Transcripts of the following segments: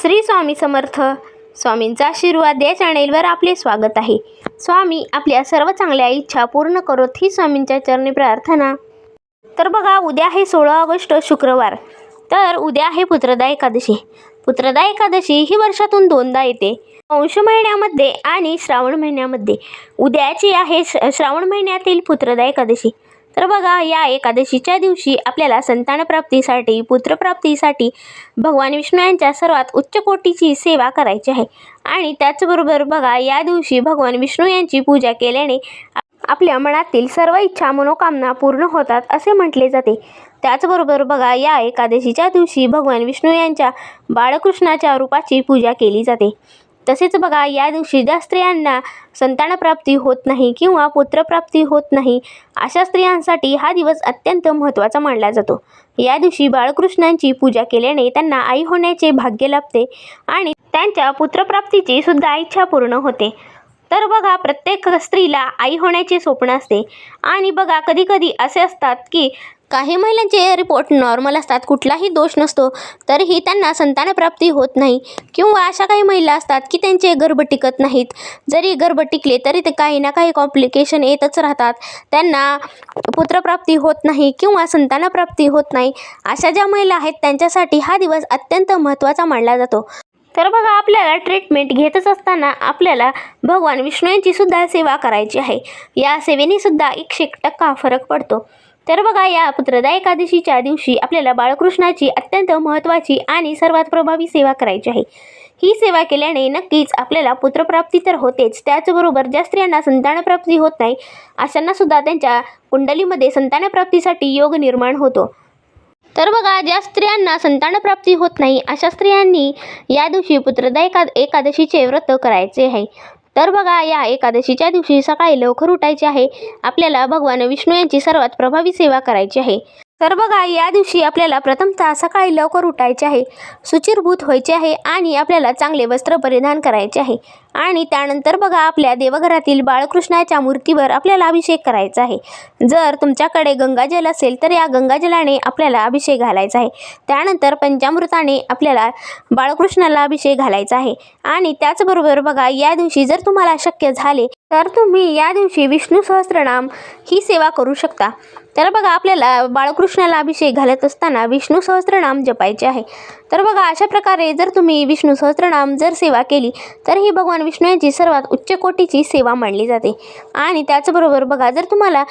श्री स्वामी समर्थ. स्वामींचा आशीर्वाद या चॅनेलवर आपले स्वागत आहे. स्वामी आपल्या सर्व चांगल्या इच्छा पूर्ण करोत ही स्वामींच्या चरणी प्रार्थना. तर बघा उद्या आहे सोळा ऑगस्ट शुक्रवार. तर उद्या आहे पुत्रदा एकादशी. पुत्रदा एकादशी ही वर्षातून दोनदा येते. अंश महिन्यामध्ये आणि श्रावण महिन्यामध्ये. उद्याची आहे श- श्रावण महिन्यातील पुत्रदा एकादशी. तर बघा या एकादशीच्या दिवशी आपल्याला संतानप्राप्तीसाठी पुत्रप्राप्तीसाठी भगवान विष्णू यांच्या सर्वात उच्च कोटीची सेवा करायची आहे. आणि त्याचबरोबर बघा या दिवशी भगवान विष्णू यांची पूजा केल्याने आपल्या मनातील सर्व इच्छा मनोकामना पूर्ण होतात असे म्हटले जाते. त्याचबरोबर बघा या एकादशीच्या दिवशी भगवान विष्णू यांच्या बाळकृष्णाच्या रूपाची पूजा केली जाते. तसेच बघा या दिवशी ज्या स्त्रियांना संतानप्राप्ती होत नाही किंवा पुत्रप्राप्ती होत नाही अशा स्त्रियांसाठी हा दिवस अत्यंत महत्त्वाचा मानला जातो. या दिवशी बाळकृष्णांची पूजा केल्याने त्यांना आई होण्याचे भाग्य लाभते आणि त्यांच्या पुत्रप्राप्तीची सुद्धा इच्छा पूर्ण होते. तर बघा प्रत्येक स्त्रीला आई होण्याचे स्वप्न असते. आणि बघा कधीकधी असे असतात की काही महिलांचे रिपोर्ट नॉर्मल असतात कुठलाही दोष नसतो तरीही त्यांना संतानप्राप्ती होत नाही. किंवा अशा काही महिला असतात की त्यांचे गर्भ टिकत नाहीत. जरी गर्भ टिकले तरी ते काही ना काही कॉम्प्लिकेशन येतच राहतात. त्यांना पुत्रप्राप्ती होत नाही किंवा संतानप्राप्ती होत नाही. अशा ज्या महिला आहेत त्यांच्यासाठी हा दिवस अत्यंत महत्त्वाचा मानला जातो. तर बघा आपल्याला ट्रीटमेंट घेतच असताना आपल्याला भगवान विष्णू यांची सुद्धा सेवा करायची आहे. या सेवेने सुद्धा एकशे एक टक्का फरक पडतो. तर बघा या पुत्रदा एकादशीच्या दिवशी आपल्याला बाळकृष्णाची अत्यंत महत्त्वाची आणि सर्वात प्रभावी सेवा करायची आहे. ही सेवा केल्याने नक्कीच आपल्याला पुत्रप्राप्ती तर होतेच. त्याचबरोबर ज्या स्त्रियांना संतानप्राप्ती होत नाही. अशांना सुद्धा त्यांच्या कुंडलीमध्ये संतानप्राप्तीसाठी योग निर्माण होतो. तर बघा ज्या स्त्रियांना संतानप्राप्ती होत नाही अशा स्त्रियांनी या दिवशी पुत्रदा एका एकादशीचे व्रत करायचे आहे. तर बघा या एकादशीच्या दिवशी सकाळी लवकर उठायचे आहे. आपल्याला भगवान विष्णू यांची सर्वात प्रभावी सेवा करायची आहे. तर बघा या दिवशी आपल्याला प्रथमतः सकाळी लवकर उठायचे आहे सुचिरभूत व्हायचे आहे आणि आपल्याला चांगले वस्त्र परिधान करायचे आहे. आणि त्यानंतर बघा आपल्या देवघरातील बाळकृष्णाच्या मूर्तीवर आपल्याला अभिषेक करायचा आहे. जर तुमच्याकडे गंगाजल असेल तर या गंगाजलाने आपल्याला अभिषेक घालायचा आहे. त्यानंतर पंचामृताने आपल्याला बाळकृष्णाला अभिषेक घालायचा आहे. आणि त्याचबरोबर बघा या दिवशी जर तुम्हाला शक्य झाले तर तुम्ही या दिवशी विष्णू सहस्त्रनाम ही सेवा करू शकता. तर बघा आपल्याला बाळकृष्णाला अभिषेक घालत असताना विष्णू सहस्त्रनाम जपायचे आहे. तर बघा अशा प्रकारे जर तुम्ही विष्णू सहस्त्रनाम जर सेवा केली तर ही भगवान विष्णू यांची सर्वात उच्च कोटीची सेवा मानली जाते. आणि त्याचबरोबर बघा जर तुम्हाला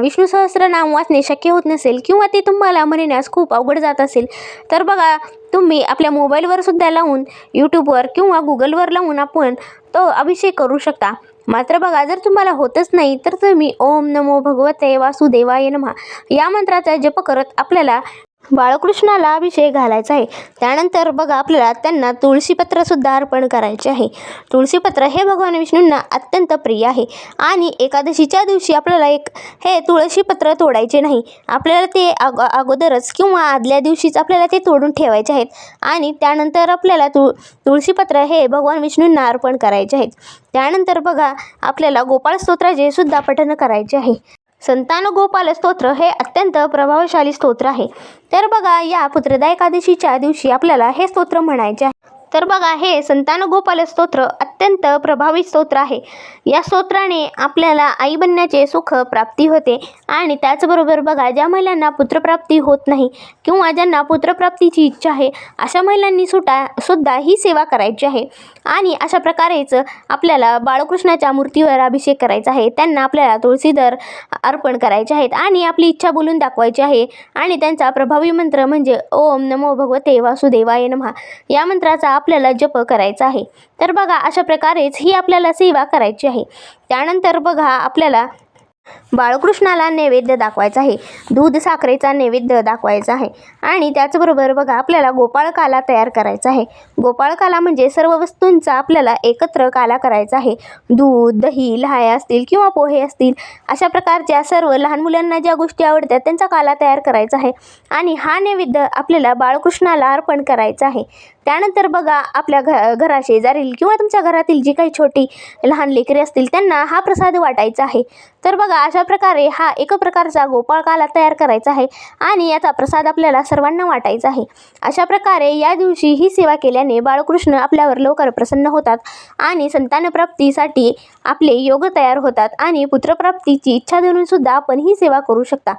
विष्णू सहस्त्रनाम वाचणे शक्य होत नसेल किंवा ते तुम्हाला म्हणण्यास खूप अवघड जात असेल तर बघा तुम्ही आपल्या मोबाईलवर सुद्धा लावून यूट्यूबवर किंवा गुगलवर लावून आपण तो अभिषेक करू शकता. मात्र बघा जर तुम्हाला होतच नाही तर तुम्ही ओम नमो भगवते वासुदेवाय नमः या मंत्राचा जप करत आपल्याला बाळकृष्णाला अभिषेक घालायचा आहे. त्यानंतर बघा आपल्याला त्यांना तुळशीपत्रसुद्धा अर्पण करायचे आहे. तुळशीपत्र हे भगवान विष्णूंना अत्यंत प्रिय आहे. आणि एकादशीच्या दिवशी आपल्याला एक हे तुळशीपत्र तोडायचे नाही. आपल्याला ते अग अगोदरच किंवा आदल्या दिवशीच आपल्याला ते तोडून ठेवायचे आहेत. आणि त्यानंतर आपल्याला तुळ तुळशीपत्र हे भगवान विष्णूंना अर्पण करायचे आहेत. त्यानंतर बघा आपल्याला गोपाळ स्तोत्राचे सुद्धा पठण करायचे आहे. संतान गोपाल स्तोत्र हे अत्यंत प्रभावशाली स्तोत्र आहे. तर बघा या पुत्रदा एकादशीच्या दिवशी आपल्याला हे स्तोत्र म्हणायचे आहे. तर बघा हे संतान गोपाल स्तोत्र अत्यंत प्रभावी स्तोत्र आहे. या स्तोत्राने आपल्याला आई बनण्याचे सुख प्राप्ती होते आणि त्याचबरोबर बघा ज्या महिलांना पुत्रप्राप्ती होत नाही किंवा ज्यांना पुत्रप्राप्तीची इच्छा आहे अशा महिलांनी सुटा सुद्धा ही सेवा करायची आहे. आणि अशा प्रकारेच आपल्याला बाळकृष्णाच्या मूर्तीवर अभिषेक करायचा आहे. त्यांना आपल्याला तुळशीदर अर्पण करायचे आहेत आणि आपली इच्छा बोलून दाखवायची आहे. आणि त्यांचा प्रभावी मंत्र म्हणजे ओम नमो भगवते वासुदेवाय नमः. या मंत्राचा आपल्याला जप करायचा आहे. तर बघा अशा प्रकारेच ही आपल्याला सेवा करायची आहे. त्यानंतर बघा आपल्याला बाळकृष्णाला नैवेद्य दाखवायचा आहे. दूध साखरेचा नैवेद्य दाखवायचा आहे. आणि त्याचबरोबर बघा आपल्याला गोपाळकाला तयार करायचा आहे. गोपाळकाला म्हणजे सर्व वस्तूंचा आपल्याला एकत्र काला करायचा आहे. दूध दही लहाया असतील किंवा पोहे असतील अशा प्रकारच्या सर्व लहान मुलांना ज्या गोष्टी आवडतात त्यांचा काला तयार करायचा आहे. आणि हा नैवेद्य आपल्याला बाळकृष्णाला अर्पण करायचा आहे. त्यानंतर बघा आपल्या घ घराशेजारील किंवा तुमच्या घरातील जी काही छोटी लहान लेकरी असतील त्यांना हा प्रसाद वाटायचा आहे. तर बघा अशा प्रकारे हा एक प्रकारचा गोपाळकाला तयार करायचा आहे आणि याचा प्रसाद आपल्याला सर्वांना वाटायचा आहे. अशा प्रकारे या दिवशी ही सेवा केल्याने बाळकृष्ण आपल्यावर लवकर प्रसन्न होतात आणि संतानप्राप्तीसाठी आपले योग तयार होतात आणि पुत्रप्राप्तीची इच्छा धरून सुद्धा आपण ही सेवा करू शकता.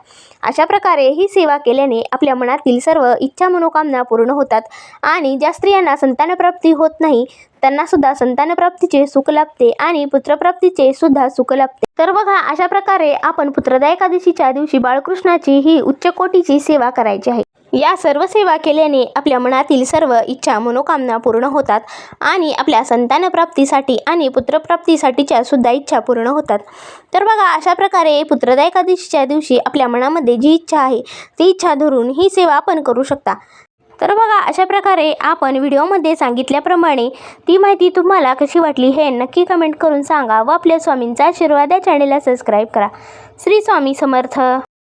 अशा प्रकारे ही सेवा केल्याने आपल्या मनातील सर्व इच्छा मनोकामना पूर्ण होतात आणि ज्या स्त्रियांना संतानप्राप्ती होत नाही त्यांना सुद्धा संतानप्राप्तीचे सुख लाभते आणि पुत्रप्राप्तीचे सुद्धा सुख लाभते. तर बघा अशा प्रकारे आपण पुत्रदा एकादशीच्या दिवशी बाळकृष्णाची ही उच्च कोटीची सेवा करायची आहे. या सर्व सेवा केल्याने आपल्या मनातील सर्व इच्छा मनोकामना पूर्ण होतात आणि आपल्या संतानप्राप्तीसाठी आणि पुत्रप्राप्तीसाठीच्या सुद्धा इच्छा पूर्ण होतात. तर बघा अशा प्रकारे पुत्रदा एकादशीच्या दिवशी आपल्या मनामध्ये जी इच्छा आहे ती इच्छा धरून ही सेवा आपण करू शकता. तर बघा अशा प्रकारे आपण व्हिडिओमध्ये सांगितल्याप्रमाणे ती माहिती तुम्हाला कशी वाटली हे नक्की कमेंट करून सांगा व आपल्या स्वामींचा आशीर्वाद या चॅनेलला सबस्क्राईब करा. श्री स्वामी समर्थ.